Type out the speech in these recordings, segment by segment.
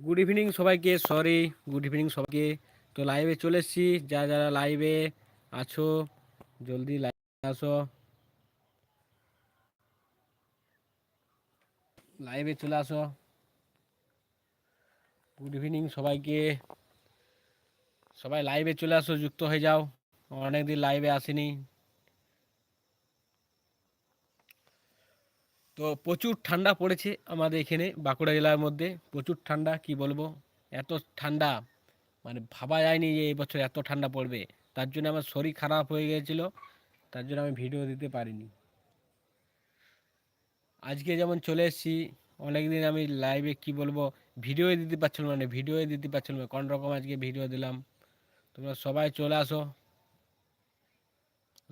Good evening সবাইকে sorry good evening সবাইকে। তো লাইভে চলে এসেছি। যারা যারা লাইভে আছো, জলদি লাইভে আসো। লাইভে চলে আসো। গুড ইভিনিং সবাইকে। সবাই লাইভে চলে আসো, যুক্ত হয়ে যাও। অনেকদিন লাইভে আসিনি। তো প্রচুর ঠান্ডা পড়েছে আমাদের এখানে বাঁকুড়া জেলার মধ্যে। প্রচুর ঠান্ডা, কি বলব? এত ঠান্ডা মানে ভাবা যায়নি যে এই বছর এত ঠান্ডা পড়বে। তার জন্য আমার শরীর খারাপ হয়ে গিয়েছিল, তার জন্য আমি ভিডিও দিতে পারিনি। আজকে যেমন চলে এসেছি, অনেকদিন আমি লাইভে কি বলব ভিডিও দিতে পারছিলাম না ভিডিও দিতে পারছিলাম না, কোন রকম আজকে ভিডিও দিলাম। তোমরা সবাই চলে আসো।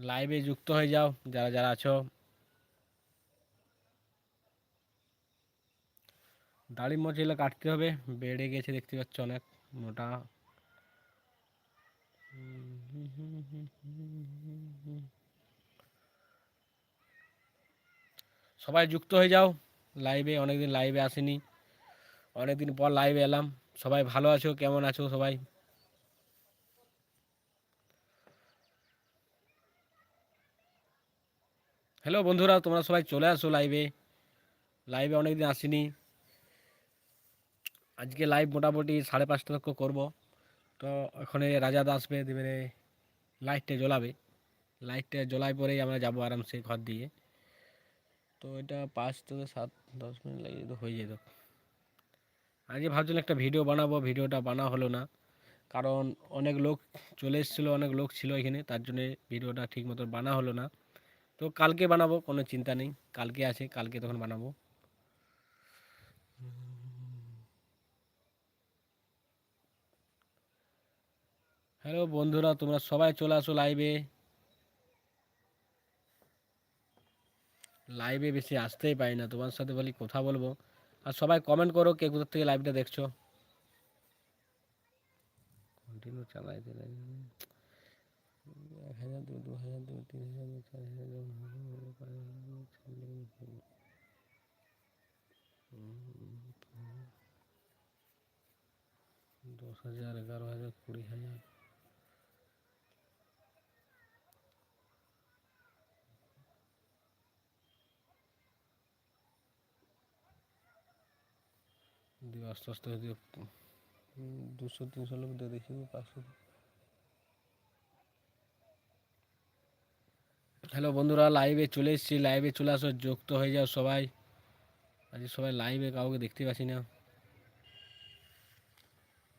লাইভে যুক্ত হয়ে যাও, যারা যারা আছো দাড়ি মোচগুলো কাটতে হবে, বেড়ে গেছে দেখতে পাচ্ছ অনেক মোটা। সবাই যুক্ত হয়ে যাও লাইভে অনেকদিন লাইভে আসেনি, অনেকদিন পর লাইভে এলাম। সবাই ভালো আছো, কেমন আছো সবাই? হ্যালো বন্ধুরা, তোমরা সবাই চলে আসো লাইভে লাইভে অনেকদিন আসিনি। আজকে লাইভ মোটামুটি সাড়ে পাঁচটা তক করব। তো ওখানে রাজা দাস আসবে দেবে লাইটটা জ্বলাবে। লাইটটা জ্বলাই পরেই আমরা যাব আরামসে ঘর দিয়ে। তো এটা পাঁচ থেকে সাত, দশ মিনিট লাগে তো হয়ে যেত। আজকে ভাবছিলাম একটা ভিডিও বানাবো ভিডিওটা বানা হলো না। কারণ অনেক লোক চলে এসেছিল, অনেক লোক ছিল এখানে, তার জন্যে ভিডিওটা ঠিক মতো বানা হলো না। তো কালকে বানাবো, কোনো চিন্তা নেই। কালকে আছে, কালকে তখন বানাবো। হ্যালো বন্ধুরা, তোমরা সবাই চলে আসো লাইভে লাইভে বেশি আসতেই পারি না, তোমার সাথে বলি কথা বলব। আর সবাই কমেন্ট করো কে কোথার থেকে লাইভটা দেখছ। কন্টিনিউ চালাই দিলে। এক হাজার দু দু হাজার দু তিন হাজার চার হাজার দশ হাজার এগারো হাজার কুড়ি হাজার দিয়ে আস্তে আস্তে যদি দুশো, তিনশো লোক দিয়ে দেখি পাঁচশো। হ্যালো বন্ধুরা লাইভে চলে এসেছি লাইভে চলে আসো যুক্ত হয়ে যাও সবাই। আজ সবাই লাইভে কাউকে দেখতে পাচ্ছি না।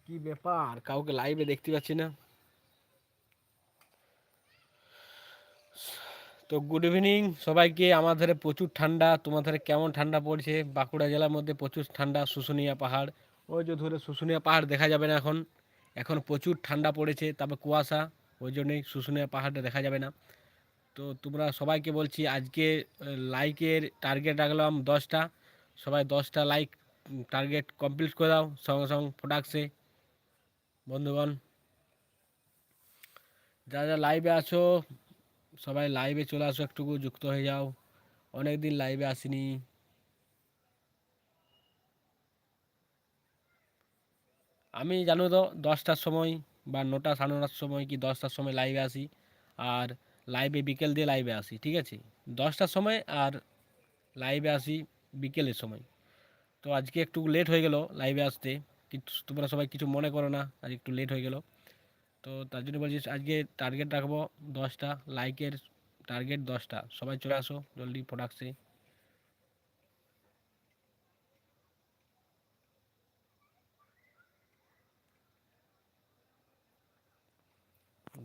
কি ব্যাপার, কাউকে লাইভে দেখতে পাচ্ছি না। তো গুড ইভিনিং সবাইকে। আমার ধারে প্রচুর ঠান্ডা। তোমার ধারে কেমন ঠান্ডা পড়ছে? বাঁকুড়া জেলার মধ্যে প্রচুর ঠান্ডা, শুশুনিয়া পাহাড়। ওই যে ধরে শুশুনিয়া পাহাড় দেখা যাবে না এখন। এখন প্রচুর ঠান্ডা পড়েছে, তারপর কুয়াশা। ওই জন্যই শুশুনিয়া পাহাড়টা দেখা যাবে না। তো তোমরা সবাইকে বলছি, আজকে লাইকের টার্গেট রাখলাম দশটা। সবাই দশটা লাইক টার্গেট কমপ্লিট করে দাও সঙ্গে সঙ্গে প্রোডাক্টসে বন্ধুগণ, যারা যারা লাইভে আছো সবাই লাইভে চলে আসো, একটুকু যুক্ত হয়ে যাও। অনেক দিন লাইভে আসিনি। আমি জানো তো, দশটার সময় বা নটা সাড়ে নটার সময় কি দশটার সময় লাইভে আসি, আর লাইভে বিকেল দিয়ে লাইভে আসি, ঠিক আছে? দশটার সময় আর লাইভে আসি বিকেলের সময়। তো আজকে একটু লেট হয়ে গেল লাইভে আসতে। কিন্তু তোমরা সবাই কিছু মনে করো না, আজ একটু লেট হয়ে গেল। তো তার জন্য বলছি, আজকে টার্গেট রাখব দশটা লাইকের টার্গেট দশটা। সবাই চলে আসো জলদি প্রোডাক্টসে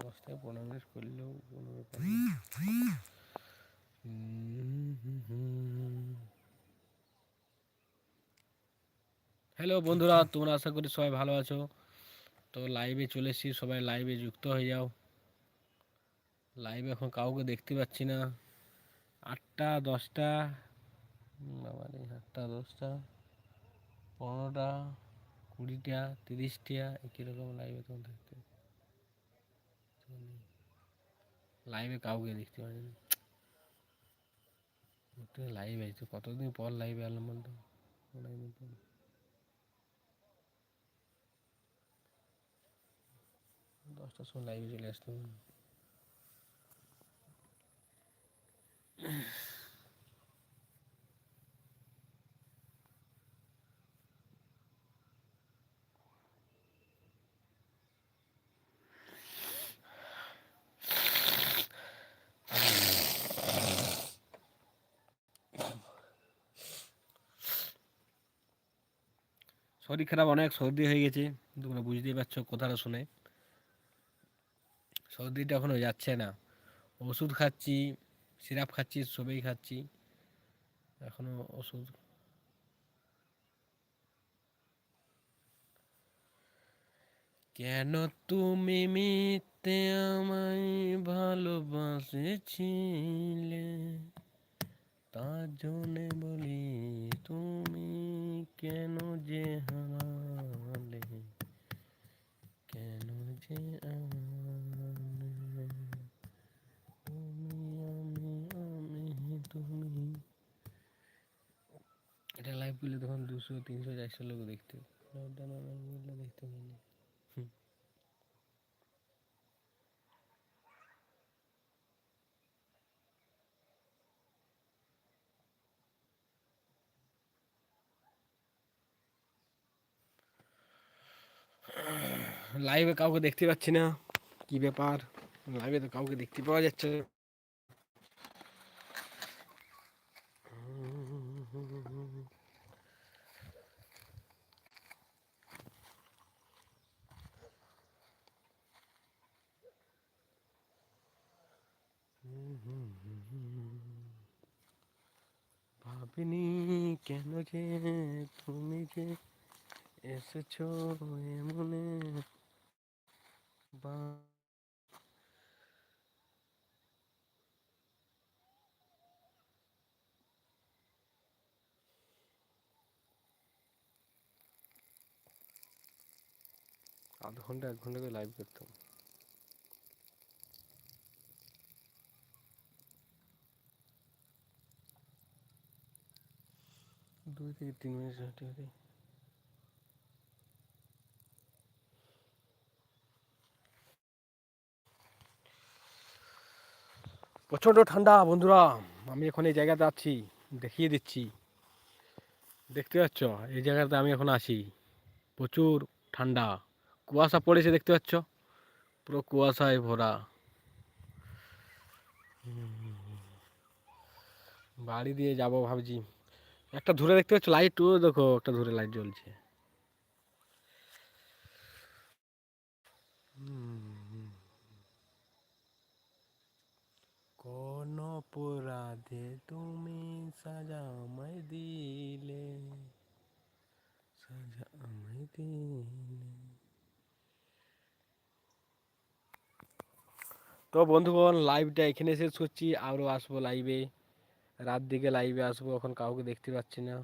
দশ পনেরো করলেও কোনো হ্যালো বন্ধুরা, তোমরা আশা করি সবাই ভালো আছো। তো লাইভে চলে এসেছি, সবাই লাইভে যুক্ত হয়ে যাও। লাইভে এখন কাউকে দেখতে পাচ্ছি না। আটটা, দশটা বাবারে আটটা, দশটা, পনেরোটা, কুড়িটা, তিরিশটা কীরকম লাইভে তোমার দেখতে। লাইভে কাউকে দেখতে পাচ্ছি না। লাইভ আছে কতদিন পর লাইভে এলাম বলতো? পাঁচটার সময় লাইভে চলে শরীর খারাপ অনেক, সর্দি হয়ে গেছে তোমরা বুঝতেই পারছ কথাটা শুনে। সর্দিটা এখনও যাচ্ছে না। ওষুধ খাচ্ছি, সিরাপ খাচ্ছি, সবই খাচ্ছি। এখনও ওষুধ। কেন তুমি মিথ্যে আমায় ভালোবাসেছিলে? তার জন্যে বলি, তুমি কেন যে হারালে? কেন যে হারালে? তুমি আমি আমি তুমি করলে তখন দুশো তিনশো চারশো লোক দেখতে। লকডাউন আমার বললে দেখতে পাইনি। লাইভে কাউকে দেখতে পাচ্ছি না। কি ব্যাপার? লাইভে তো কাউকে দেখতে পাওয়া যাচ্ছে না। ভাবিনি কেন যে তুমি যে এসেছ এমনে বা আধ ঘণ্টা এক ঘণ্টা করে লাইভ করতাম। দুই থেকে তিন মিনিট হাঁটে হাঁটে। প্রচণ্ড ঠান্ডা, বন্ধুরা। আমি এখন এই জায়গাতে আছি, দেখিয়ে দিচ্ছি। দেখতে পাচ্ছ? এই জায়গাতে আমি এখন আছি। প্রচুর ঠান্ডা। কুয়াশা পড়েছে, দেখতে পাচ্ছ? পুরো কুয়াশায় ভরা। বাড়ি দিয়ে যাব ভাবছি। একটা ধরে দেখতে পাচ্ছ লাইট দেখো, একটা ধরে লাইট জ্বলছে। কোন অপরাধে তুমি সাজা দিলে? সাজা আমায় দিলে। তো বন্ধুগণ লাইভটা এখানে শেষ করছি। আরও আসব লাইভে রাত দিকে লাইভে আসব এখন কাউকে দেখতে পাচ্ছি না।